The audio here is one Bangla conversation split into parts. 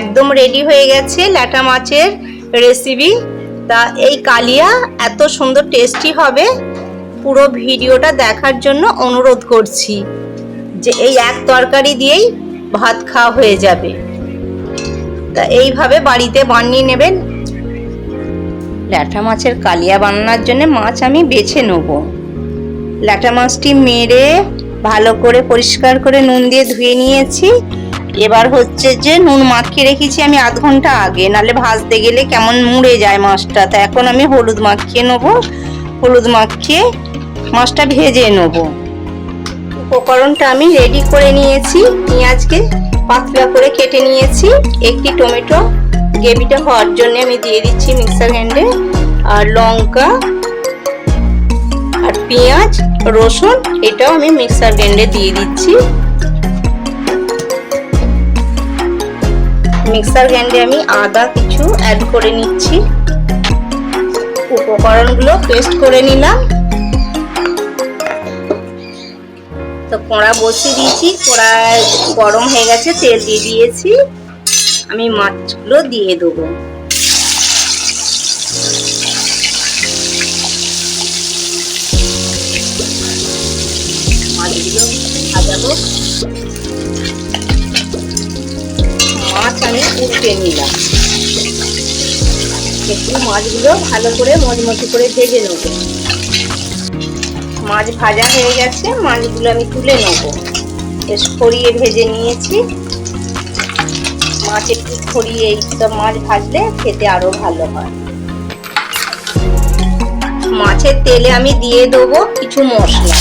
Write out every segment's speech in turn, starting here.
একদম রেডি হয়ে গেছে ল্যাটা মাছের রেসিপি তা এই কালিয়া এত সুন্দর টেস্টি হবে, পুরো ভিডিওটা দেখার জন্য অনুরোধ করছি যে এই এক তরকারি দিয়েই ভাত খাওয়া হয়ে যাবে। তা এইভাবে বাড়িতে বানিয়ে নেবেন। ল্যাটা মাছের কালিয়া বানানোর জন্য মাছ আমি বেছে নেব। ল্যাটা মাছটি মেরে ভালো করে পরিষ্কার করে নুন দিয়ে ধুয়ে নিয়েছি। এবার হচ্ছে যে নুন মাখিয়ে রেখেছি আমি আধ ঘণ্টা আগে নালে ভাজতে গেলে কেমন মুড়ে যায় মাছটা। তা এখন আমি হলুদ মাখিয়ে নেব, হলুদ মাখিয়ে মাছটা ভেজে নেব। উপকরণটা আমি রেডি করে নিয়েছি, পেঁয়াজকে পাতলা করে কেটে নিয়েছি। একটি টমেটো গ্রেভিটা হওয়ার জন্য আমি দিয়ে দিচ্ছি মিক্সার গ্রাইন্ডে আর লঙ্কা আর পেঁয়াজ, রসুন, এটাও আমি মিক্সার গ্রাইন্ডে দিয়ে দিচ্ছি। মিক্সার গ্রাইন্ডে আমি আদা কিছু অ্যাড করে নিচ্ছি। উপকরণগুলো পেস্ট করে নিলাম। তো কড়া বসিয়ে দিয়েছি, কড়ায় গরম হয়ে গেছে, তেল দিয়ে দিয়েছি। আমি মাছগুলো দিয়ে দেবো। মাছগুলো ভাজাবো। মাছ আমি উল্টে নিলাম। একটু মাছগুলো ভালো করে মচমচে করে ভেজে নেব। মাছ ভাজা হয়ে গেছে, মাছগুলো আমি তুলে নেব। বেশ ছড়িয়ে ভেজে নিয়েছি। মাছ একটু ছড়িয়ে এইসব মাছ ভাজলে খেতে আরও ভালো হয়। মাছের তেলে আমি দিয়ে দেবো কিছু মশলা।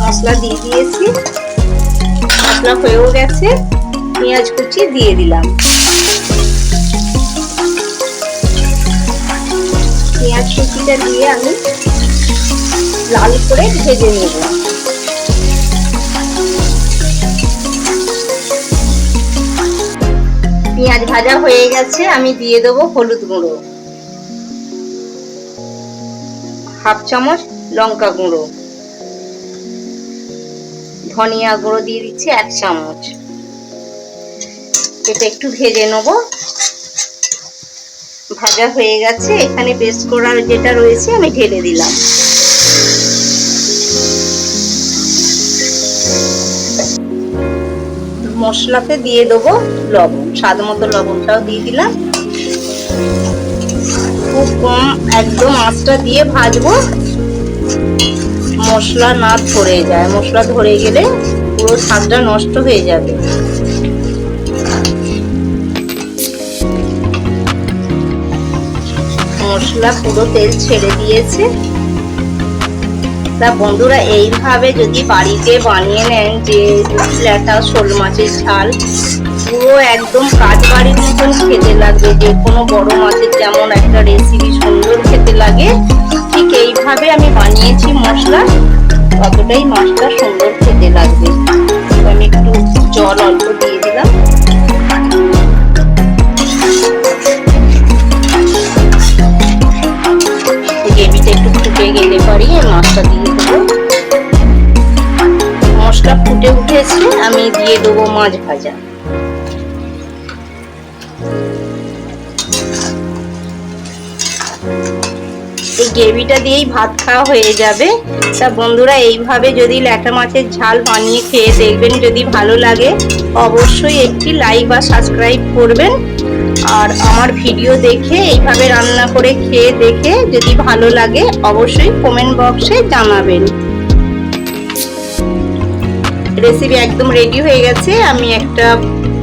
মশলা দিয়ে দিয়েছি। মশলা হয়েও গেছে। পেঁয়াজ কুচি দিয়ে দিলাম। পেঁয়াজ কুচিটা দিয়ে আমি লাল করে ভেজে নেব। পেঁয়াজ ভাজা হয়ে গেছে, আমি দিয়ে দেবো হলুদ গুঁড়ো। হাফ চামচ লঙ্কা গুঁড়ো। ধনিয়া গুঁড়ো দিয়ে দিচ্ছি এক চামচ। এটা একটু ভেজে নেব। ভাজা হয়ে গেছে। এখানে পেস্ট করার যেটা রয়েছে আমি ঢেলে দিলাম। মশলাতে দিয়ে দেবো লবণ। স্বাদ মতো লবণটাও দিয়ে দিলাম। খুব কম একদম আঁচটা দিয়ে ভাজবো। মশলা না ধরে যায়। মশলা ধরে গেলে পুরো স্বাদটা নষ্ট হয়ে যাবে। মশলা পুরো তেল ছেড়ে দিয়েছে। তা বন্ধুরা, এইভাবে যদি বাড়িতে বানিয়ে নেন যে ল্যাটা শোল মাছের ঝাল, পুরো একদম কাজ বাড়ির মতন খেতে লাগবে। যে কোনো বড় মাছের যেমন একটা রেসিপি সুন্দর খেতে লাগে, ঠিক এইভাবে আমি বানিয়েছি মশলা। ততটাই মাছটা সুন্দর খেতে লাগবে। পারি মাছটা দিয়ে দেবো মশলা ফুটে উঠেছে, আমি দিয়ে দেবো মাছ ভাজা। এই গ্রেভিটা দিয়েই ভাত খাওয়া হয়ে যাবে। তা বন্ধুরা, এইভাবে যদি ল্যাটা মাছের ঝাল বানিয়ে খেয়ে দেখবেন যদি ভালো লাগে, অবশ্যই একটি লাইক বা সাবস্ক্রাইব করবেন। আর আমার ভিডিও দেখে এইভাবে রান্না করে খেয়ে দেখে যদি ভালো লাগে, অবশ্যই কমেন্ট বক্সে জানাবেন। রেসিপি একদম রেডি হয়ে গেছে, আমি একটা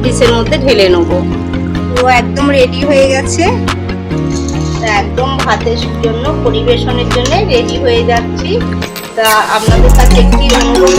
পিসের মধ্যে ঢেলে নেব। তো একদম রেডি হয়ে গেছে। একদম ভাতের জন্য, পরিবেশনের জন্য রেডি হয়ে যাচ্ছি। তা আপনাদের কাছে একটি অনুরোধ